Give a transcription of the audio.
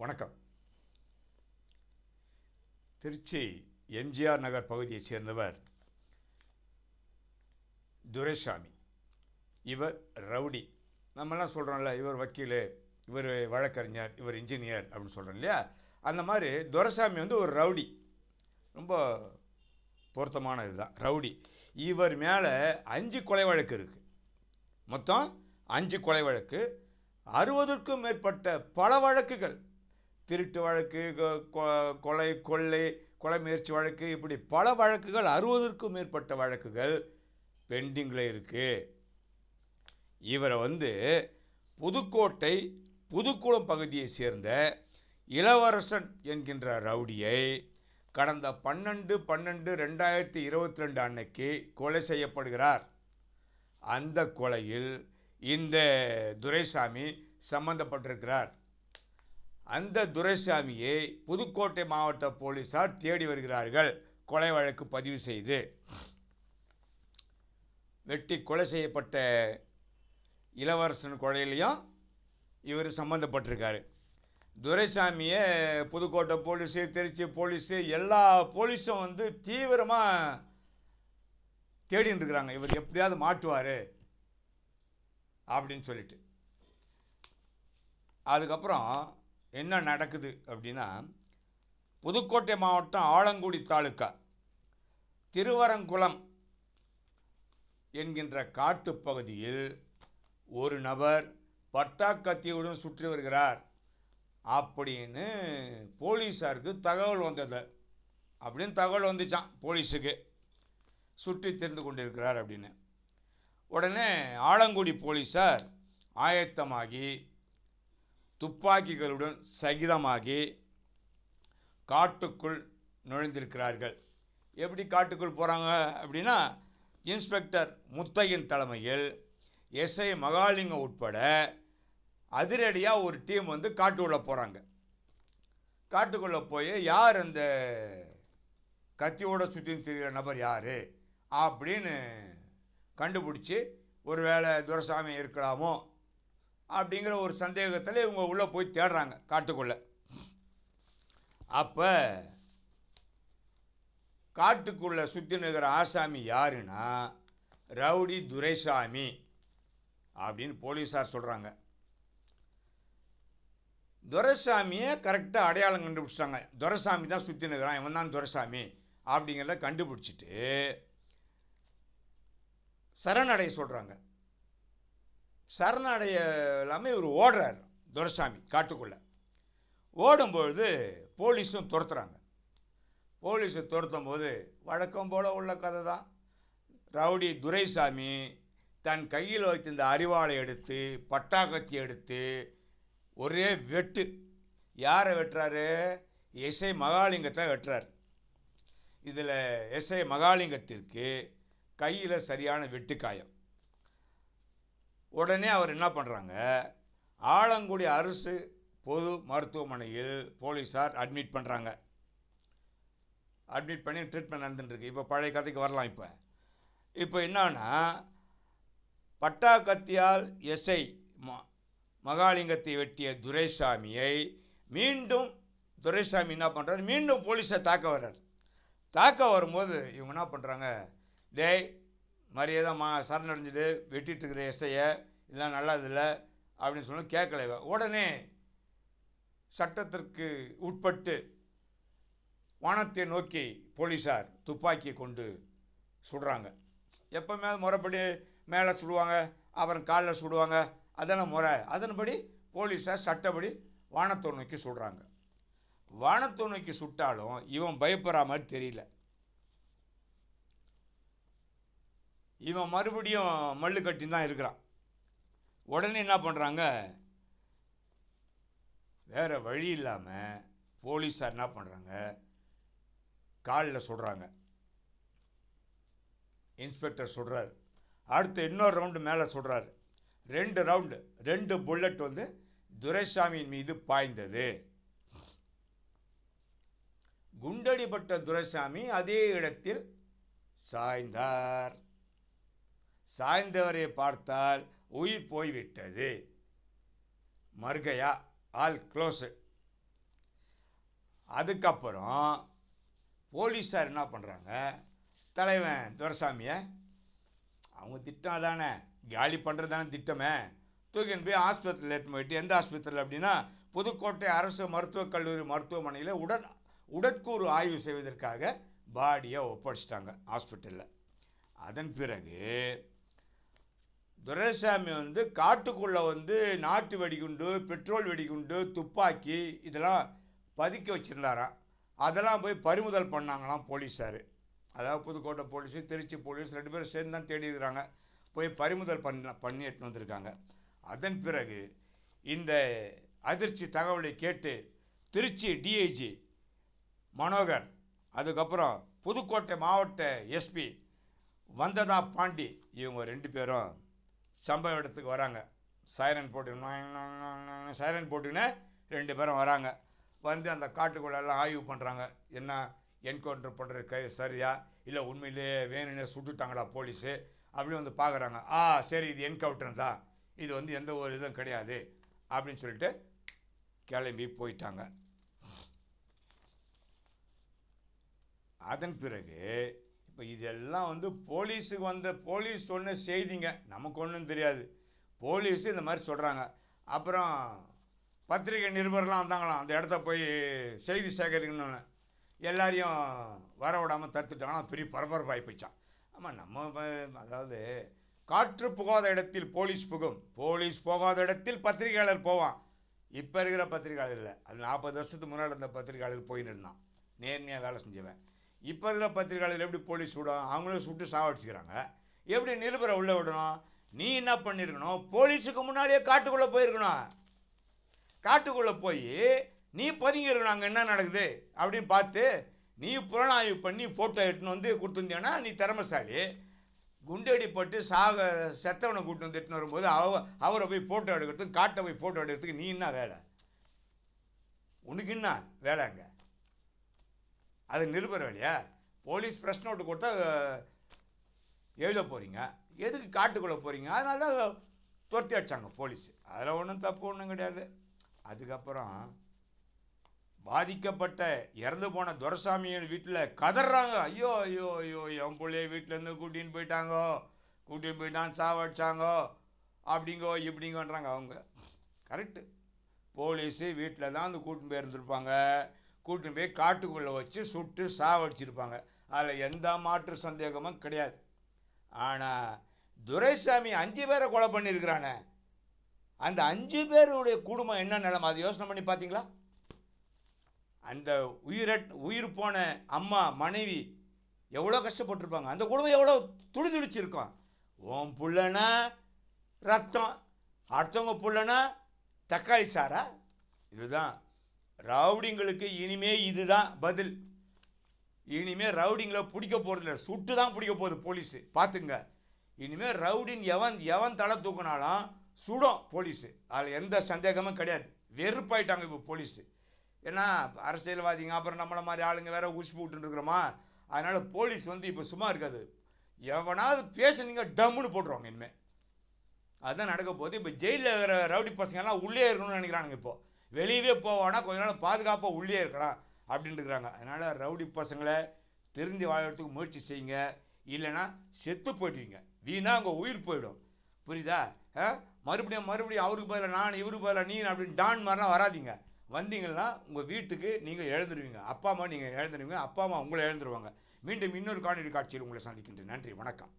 வணக்கம். திருச்சி எம்ஜிஆர் நகர் பகுதியைச் சேர்ந்தவர் துரைசாமி. இவர் ரவுடி. நம்மலாம் சொல்கிறோம்ல இவர் வக்கீல் இவர் வழக்கறிஞர் இவர் இன்ஜினியர் அப்படின்னு சொல்கிறோம் இல்லையா? அந்த மாதிரி துரைசாமி வந்து ஒரு ரவுடி. ரொம்ப பொருத்தமான இதுதான் ரவுடி. இவர் மேலே அஞ்சு கொலை வழக்கு இருக்குது மொத்தம் அஞ்சு கொலை வழக்கு. அறுபதுக்கும் மேற்பட்ட பல வழக்குகள். திருட்டு வழக்கு கொ- கொ- கொலை கொள்ளை கொலை முயற்சி வழக்கு இப்படி பல வழக்குகள் அறுபதுக்கும் மேற்பட்ட வழக்குகள் பெண்டிங்கில் இருக்குது இவரை வந்து புதுக்கோட்டை புதுக்குளம் பகுதியை சேர்ந்த இளவரசன் என்கின்ற ரவுடியை கடந்த பன்னெண்டு பன்னெண்டு ரெண்டாயிரத்தி இருபத்தி ரெண்டு அன்னைக்கு கொலை செய்யப்படுகிறார். அந்த கொலையில் இந்த துரைசாமி சம்பந்தப்பட்டிருக்கிறார். அந்த துரைசாமியை புதுக்கோட்டை மாவட்ட போலீசார் தேடி வருகிறார்கள். கொலை வழக்கு பதிவு செய்து. வெட்டி கொலை செய்யப்பட்ட இளவரசன் கொலையிலையும் இவர் சம்மந்தப்பட்டிருக்காரு துரைசாமியை புதுக்கோட்டை போலீஸு திருச்சி போலீஸு எல்லா போலீஸும் வந்து தீவிரமாக தேடின்னு இருக்கிறாங்க இவர் எப்படியாவது மாட்டுவார் அப்படின்னு சொல்லிட்டு. அதுக்கப்புறம் என்ன நடக்குது அப்படின்னா புதுக்கோட்டை மாவட்டம் ஆலங்குடி தாலுக்கா திருவரங்குளம் என்கின்ற காட்டுப்பகுதியில் ஒரு நபர் பட்டாக்கத்தியுடன் சுற்றி வருகிறார் அப்படின்னு போலீஸாருக்கு தகவல் வந்தது. அப்படின்னு தகவல் வந்துச்சான் போலீஸுக்கு. சுற்றி தெரிந்து கொண்டிருக்கிறார் அப்படின்னு. உடனே ஆலங்குடி போலீஸார் ஆயத்தமாகி துப்பாக்கிகளுடன் சகிதமாகி காட்டுக்குள் நுழைந்திருக்கிறார்கள். எப்படி காட்டுக்குள் போகிறாங்க அப்படின்னா இன்ஸ்பெக்டர் முத்தையின் தலைமையில் எஸ்ஐ மகாலிங்கம் உட்பட அதிரடியாக ஒரு டீம் வந்து காட்டுக்குள்ளே போகிறாங்க காட்டுக்குள்ளே போய் யார் அந்த கத்தியோட சுற்றின்னு திரிகிற நபர் யார்? அப்படின்னு கண்டுபிடிச்சி ஒருவேளை துரசாமி இருக்கலாமோ? அப்படிங்கிற ஒரு சந்தேகத்தில் இவங்க உள்ளே போய் தேடுறாங்க காட்டுக்குள்ளே. அப்போ காட்டுக்குள்ளே சுற்றி நிற்கிற ஆசாமி யாருன்னா ரவுடி துரைசாமி அப்படின்னு போலீஸார் சொல்கிறாங்க துரைசாமியை கரெக்டாக அடையாளம் கண்டுபிடிச்சிட்டாங்க. துரைசாமி தான் சுற்றி நிற்கிறான் இவன் தான் துரைசாமி அப்படிங்கிறத கண்டுபிடிச்சிட்டு சரணடைய சொல்கிறாங்க சரணடைய இல்லாமல் இவர் ஓடுறார் துரசாமி காட்டுக்குள்ளே. ஓடும்பொழுது போலீஸும் துரத்துறாங்க. போலீஸை துரத்தும் போது வழக்கம் போல் உள்ள கதை தான் ரவுடி துரைசாமி தன் கையில் வைத்திருந்த அறிவாளை எடுத்து பட்டாக்கத்தி எடுத்து ஒரே வெட்டு. யாரை வெட்டுறாரு? எஸ்ஐ மகாலிங்கத்தை வெட்டுறார். இதில் எஸ்ஐ மகாலிங்கத்திற்கு கையில் சரியான வெட்டுக்காயம். உடனே அவர் என்ன பண்ணுறாங்க ஆலங்குடி அரசு பொது மருத்துவமனையில் போலீஸார் அட்மிட் பண்ணுறாங்க அட்மிட் பண்ணி ட்ரீட்மெண்ட் நடந்துட்டுருக்கு இப்போ பழைய கதைக்கு வரலாம் இப்போ. இப்போ என்னன்னா பட்டா கத்தியால் எஸ்ஐ ம மகாலிங்கத்தை வெட்டிய துரைசாமியை மீண்டும் துரைசாமி என்ன பண்ணுறாரு மீண்டும் போலீஸை தாக்க வர்றார். தாக்க வரும்போது இவங்க என்ன பண்ணுறாங்க டேய் மரியாதை மா சரணடைஞ்சிட்டு வெட்டிட்டு இருக்கிற எஸ்ஐயை இதெல்லாம் நல்லதில்லை அப்படின்னு சொல்லி கேட்கல இவன். உடனே சட்டத்திற்கு உட்பட்டு வானத்தை நோக்கி போலீஸார் துப்பாக்கியை கொண்டு சுடுறாங்க. எப்போவுமே முறைப்படி மேலே சுடுவாங்க அப்புறம் காலில் சுடுவாங்க அதான முறை. அதன்படி போலீஸார் சட்டப்படி வானத்தை நோக்கி சுடுறாங்க. வானத்தை நோக்கி சுட்டாலும் இவன் பயப்படுற மாதிரி தெரியல. இவன் மறுபடியும் மல்லு கட்டி தான் இருக்கிறான். உடனே என்ன பண்ணுறாங்க வேறு வழி இல்லாமல் போலீஸார் என்ன பண்ணுறாங்க காலில் சுடுறாங்க இன்ஸ்பெக்டர் சுடுறாரு அடுத்து இன்னொரு ரவுண்டு மேலே சுடுறாரு ரெண்டு ரவுண்டு ரெண்டு புல்லட் வந்து துரைசாமியின் மீது பாய்ந்தது. குண்டடிப்பட்ட துரைசாமி அதே இடத்தில் சாய்ந்தார். சாய்ந்தவரை பார்த்தால் உயிர் போய்விட்டது. மறுகையா ஆல் க்ளோஸு அதுக்கப்புறம் போலீஸார் என்ன பண்ணுறாங்க தலைவன் துரசாமியை அவங்க திட்டம் தானே காலி பண்ணுறது தானே திட்டமே? தூக்கின்னு போய் ஆஸ்பத்திரியில் எடுத்து போயிட்டு எந்த ஆஸ்பத்திரியில் அப்படின்னா புதுக்கோட்டை அரசு மருத்துவக் கல்லூரி மருத்துவமனையில் உடல் உடற்கூறு ஆய்வு செய்வதற்காக பாடியை ஒப்படைச்சிட்டாங்க ஹாஸ்பிட்டலில் அதன் பிறகு துரைசாமி வந்து காட்டுக்குள்ளே வந்து நாட்டு வெடிகுண்டு பெட்ரோல் வெடிகுண்டு துப்பாக்கி இதெல்லாம் பதுக்கி வச்சுருந்தாராம் அதெல்லாம் போய் பறிமுதல் பண்ணாங்களாம் போலீஸார். அதாவது புதுக்கோட்டை போலீஸு திருச்சி போலீஸ் ரெண்டு பேரும் சேர்ந்து தான் தேடி இருக்கிறாங்க. போய் பறிமுதல் பண்ண பண்ணி எட்டுன்னு வந்திருக்காங்க. அதன் பிறகு இந்த அதிர்ச்சி தகவலை கேட்டு திருச்சி டிஐஜி மனோகர் அதுக்கப்புறம் புதுக்கோட்டை மாவட்ட எஸ்பி வந்ததா பாண்டி இவங்க ரெண்டு பேரும் சம்பவ இடத்துக்கு வராங்க. சைரன் போட்டு சைரன் போட்டுன்னு ரெண்டு பேரும் வராங்க. வந்து அந்த காட்டுக்குள்ளெல்லாம் ஆய்வு பண்ணுறாங்க என்ன என்கவுண்டர் பண்ணுறது கை சரியா? இல்லை உண்மையிலேயே வேணும்னே சுட்டுட்டாங்களா போலீஸு? அப்படி வந்து பார்க்குறாங்க ஆ சரி இது என்கவுண்டர் தான். இது வந்து எந்த ஒரு இதுவும் கிடையாது. அப்படின்னு சொல்லிட்டு கிளம்பி போயிட்டாங்க. அதன் பிறகு இப்போ இதெல்லாம் வந்து போலீஸுக்கு வந்த போலீஸ் சொன்ன செய்திங்க. நமக்கு ஒன்றும் தெரியாது. போலீஸு இந்த மாதிரி சொல்கிறாங்க அப்புறம் பத்திரிகை நிருபர்லாம் வந்தாங்களாம். அந்த இடத்த போய் செய்தி சேகரிக்கணும்னு. எல்லாரையும் வர விடாமல் தடுத்துட்டாங்கன்னா பெரிய பரபரப்பாகி போச்சான் ஆமாம் நம்ம அதாவது காற்று புகாத இடத்தில் போலீஸ் புகும். போலீஸ் போகாத இடத்தில் பத்திரிகையாளர் போவான். இப்போ இருக்கிற பத்திரிகையாளர் இல்லை. அது நாற்பது வருஷத்துக்கு முன்னாடி இருந்த பத்திரிகையாளர் போயின்னு இருந்தான். நேர்மையாக வேலை செஞ்சவன். இப்போ இருக்கிற பத்திரிகையாளர் எப்படி போலீஸ் விடும்? அவங்களும் சுட்டு சாவடிச்சுக்கிறாங்க. எப்படி நிருபரை உள்ளே விடணும்? நீ என்ன பண்ணியிருக்கணும் போலீஸுக்கு முன்னாடியே காட்டுக்குள்ளே போயிருக்கணும். காட்டுக்குள்ளே போய் நீ பதுங்கியிருக்கணும் அங்கே என்ன நடக்குது? அப்படின்னு பார்த்து நீ புலனாய்வு பண்ணி ஃபோட்டோ எடுத்துன்னு வந்து கொடுத்துருந்தேன்னா நீ திறமசாலி. குண்டடிப்பட்டு சாக செத்தவனை கூட்டு வந்து எடுத்துன்னு வரும்போது அவ அவரை போய் ஃபோட்டோ எடுக்கிறதுக்கு காட்டை போய் ஃபோட்டோ எடுக்கிறதுக்கு நீ என்ன வேலை? உனக்கு என்ன வேலை அங்கே? அது நிருபர் வேலையா? போலீஸ் ப்ரெஸ் நோட்டு கொடுத்தா எழுத போகிறீங்க எதுக்கு காட்டுக்குள்ளே போகிறீங்க அதனால தான் துரத்தி அடிச்சாங்க போலீஸ். அதில் ஒன்றும் தப்பு ஒன்றும் கிடையாது. அதுக்கப்புறம் பாதிக்கப்பட்ட இறந்து போன துரசாமியின் வீட்டில் கதறாங்க. ஐயோ ஐயோ ஐயோ என் பிள்ளைய வீட்டிலேருந்து கூட்டின்னு போயிட்டாங்கோ. கூட்டின்னு போயிட்டான் சாவடிச்சாங்கோ. அப்படிங்கோ இப்படிங்கன்றாங்க அவங்க. கரெக்டு போலீஸு வீட்டில் தான் வந்து கூட்டின்னு போயிருந்துருப்பாங்க கூட்டின்னு போய் காட்டுக்குள்ளே வச்சு சுட்டு சாவடிச்சிருப்பாங்க. அதில் எந்த மாற்று சந்தேகமும் கிடையாது. ஆனால் துரைசாமி அஞ்சு பேரை கொலை பண்ணியிருக்கிறானே அந்த அஞ்சு பேருடைய குடும்பம் என்ன நிலைமை? அதை யோசனை பண்ணி பார்த்தீங்களா? அந்த உயிரட் உயிர் போன அம்மா மனைவி எவ்வளோ கஷ்டப்பட்டிருப்பாங்க. அந்த குடும்பம் எவ்வளோ துடி துடிச்சிருக்கோம் ஓம் புள்ளனா ரத்தம் அடுத்தவங்க புள்ளனா தக்காளி சாரா? இதுதான். ரவுடிங்களுக்கு இனிமே இதுதான் பதில். இனிமே ரவுடிங்களை பிடிக்க போகிறதில்ல சுட்டு தான் பிடிக்க போகுது போலீஸு. பார்த்துங்க. இனிமேல் ரவுடின் எவன் எவன் தலை தூக்குனாலும் சுடும் போலீஸு. அதில் எந்த சந்தேகமும் கிடையாது. வெறுப்பாயிட்டாங்க இப்போ போலீஸு. ஏன்னா அரசியல்வாதிங்க அப்புறம் நம்மளை மாதிரி ஆளுங்க வேற ஊசி போட்டுருக்குறோமா அதனால் போலீஸ் வந்து இப்போ சும்மா இருக்காது. எவனாவது பேசுனீங்க டம்முன்னு போட்டுருவாங்க இனிமேல் அதுதான் நடக்க போகுது. இப்போ ஜெயிலில் இருக்கிற ரவுடி பசங்கெல்லாம் உள்ளே இருக்கணும்னு நினைக்கிறானுங்க இப்போ. வெளியவே போவானா கொஞ்ச நாள் பாதுகாப்பாக உள்ளே இருக்கலாம் அப்படின்னு இருக்கிறாங்க அதனால் ரவுடி பசங்களை திருந்தி வாழறதுக்கு முயற்சி செய்யுங்க. இல்லைன்னா செத்து போயிடுவீங்க. வீணாக அங்கே உயிர் போயிடும். புரியுதா? ஆ? மறுபடியும் மறுபடியும் அவருக்கு பதிலாக நான் இவருக்கு பதிலாக நீ அப்படின்னு டான் மாதிரிலாம் வராதீங்க. வந்தீங்கன்னா உங்கள் வீட்டுக்கு நீங்கள் எழுந்துருவீங்க. அப்பா அம்மா நீங்கள் எழுந்துருவீங்க. அப்பா அம்மா உங்களை எழுந்துருவாங்க. மீண்டும் இன்னொரு காணொலி காட்சியில் உங்களை சந்திக்கின்றேன். நன்றி வணக்கம்.